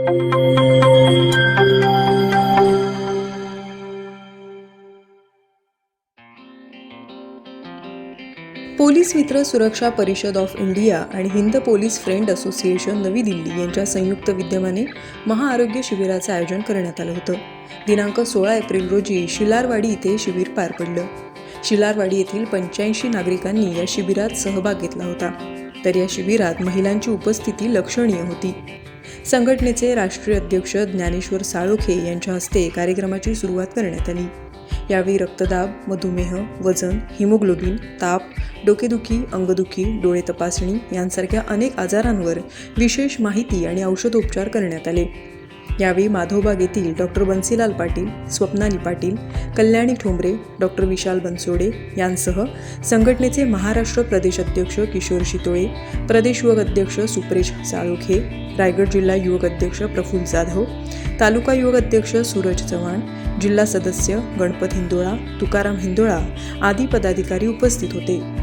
Police मित्र सुरक्षा परिषद ऑफ इंडिया आणि हिंद पोलीस फ्रेंड असोसिएशन नवी दिल्ली यांच्या संयुक्त विद्यमाने महाआरोग्य शिबिराचं आयोजन करण्यात आलं होतं. दिनांक सोळा एप्रिल रोजी शिलारवाडी इथे शिबिर पार पडलं. शिलारवाडी येथील पंच्याऐंशी नागरिकांनी या शिबिरात सहभाग घेतला होता. तर या शिबिरात महिलांची उपस्थिती लक्षणीय होती. संघटनेचे राष्ट्रीय अध्यक्ष ज्ञानेश्वर साळोखे यांच्या हस्ते कार्यक्रमाची सुरुवात करण्यात आली. यावेळी रक्तदाब मधुमेह वजन हिमोग्लोबिन ताप डोकेदुखी अंगदुखी डोळे तपासणी यांसारख्या अनेक आजारांवर विशेष माहिती आणि औषधोपचार करण्यात आले. यावेळी माधवबाग येथील डॉक्टर बन्सीलाल पाटील स्वप्नाली पाटील कल्याणी ठोंबरे डॉक्टर विशाल बनसोडे यांसह संघटनेचे महाराष्ट्र प्रदेश अध्यक्ष किशोर शितोळे प्रदेश युवक अध्यक्ष सुप्रेश साळोखे रायगड जिल्हा युवक अध्यक्ष प्रफुल्ल जाधव तालुका युवक अध्यक्ष सूरज चव्हाण जिल्हा सदस्य गणपत हिंदोळा तुकाराम हिंदोळा आदी पदाधिकारी उपस्थित होते.